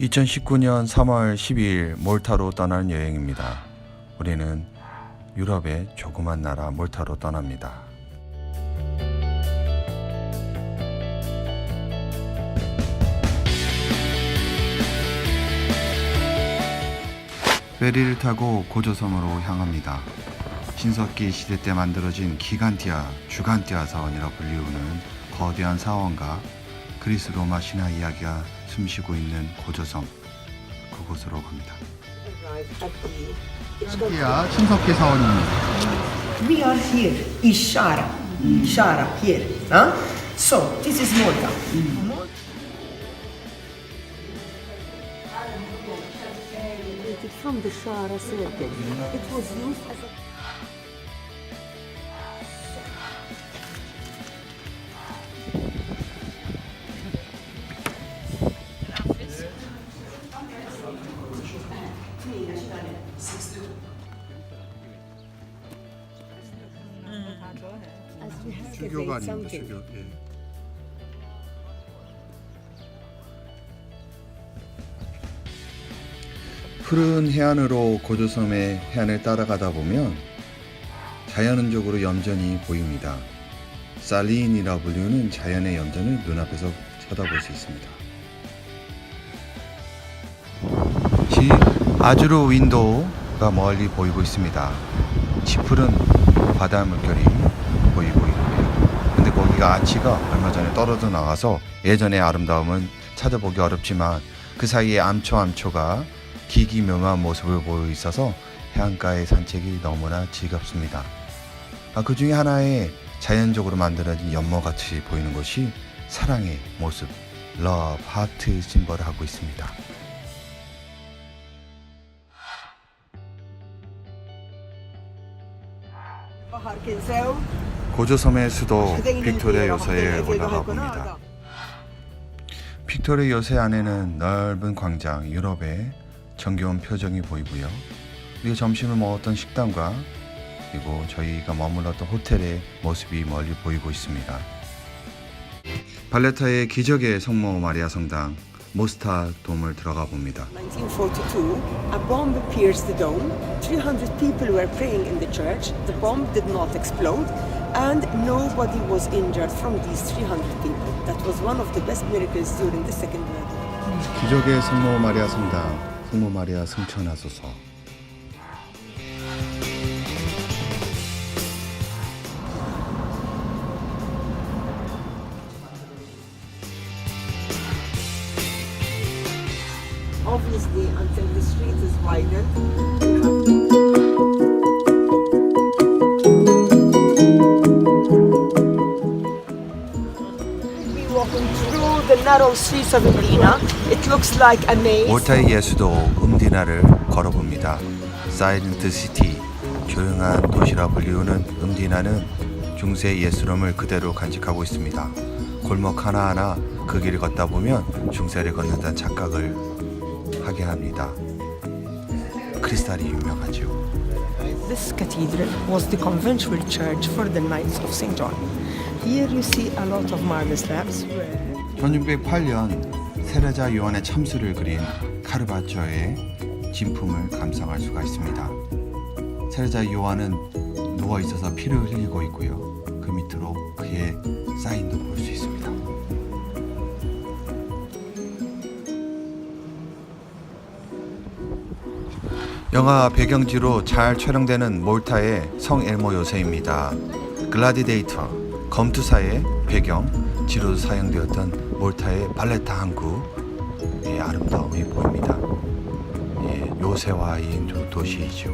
2019년 3월 12일 몰타로 떠나는 여행입니다. 우리는 유럽의 조그만 나라 몰타로 떠납니다. 페리를 타고 고조섬으로 향합니다. 신석기 시대 때 만들어진 기간티아, 주간티아 사원이라 불리우는 거대한 사원과 그리스 로마 신화 이야기가 숨쉬고 있는 고조섬 그곳으로 갑니다. 기간티아 신석기 사원입니다. We are here, is Shara. Shara, here. Huh? So, this is Malta. From the Shara circle. It was used as a as we have to 주교가 write 아닙니다. something. 주교. 예. 푸른 해안으로 고조섬의 해안을 따라가다 보면 자연적으로 염전이 보입니다. 살린이라 불리우는 자연의 염전을 눈앞에서 쳐다볼 수 있습니다. 지 아주르 윈도우가 멀리 보이고 있습니다. 짙푸른 바다 물결이 보이고 있고요. 근데 거기가 아치가 얼마 전에 떨어져 나가서 예전의 아름다움은 찾아보기 어렵지만 그 사이에 암초 암초가 기기묘묘한 모습을 보이고 있어서 해안가의 산책이 너무나 즐겁습니다. 아, 그 중에 하나의 자연적으로 만들어진 연못 같이 보이는 것이 사랑의 모습, 러브, 하트 심벌을 하고 있습니다. 고조섬의 수도 빅토리아 요새에 올라가 봅니다. 빅토리아 요새 안에는 넓은 광장, 유럽의 정겨운 표정이 보이고요. 우리가 점심을 먹었던 식당과 그리고 저희가 머물렀던 호텔의 모습이 멀리 보이고 있습니다. 발레타의 기적의 성모 마리아 성당 모스타 돔을 들어가 봅니다. 1942, a bomb pierced the dome. 300 people were praying in the church. The bomb did not explode, and nobody was injured from these 300 people. That was one of the best miracles during the Second World War. 기적의 성모 마리아 성당 성모 마리아 승천하소서 Obviously, until the street is widened, we walking through the narrow streets of Medina. It looks like a maze. 몰타의 예수도 음디나를 걸어봅니다. 사이렌트 시티, 조용한 도시라 불리우는 음디나는 중세 예수름을 그대로 간직하고 있습니다. 골목 하나하나 그 길을 걷다 보면 중세를 걷는다는 착각을 하게 합니다. 크리스탈이 유명하죠. This cathedral was the conventual church for the Knights of St. John. Here you see a lot of marble slabs where 1608년 세레자 요한의 참수를 그린 카르바초의 진품을 감상할 수가 있습니다. 세레자 요한은 누워 있어서 피를 흘리고 있고요. 그 밑으로 그의 사인도 볼 수 있습니다. 영화 배경지로 잘 촬영되는 몰타의 성 엘모 요새입니다. 글라디데이터 검투사의 배경 지로 사용되었던 몰타의 발레타 항구의 아름다움이 보입니다. 예, 요새와 이 도시이죠.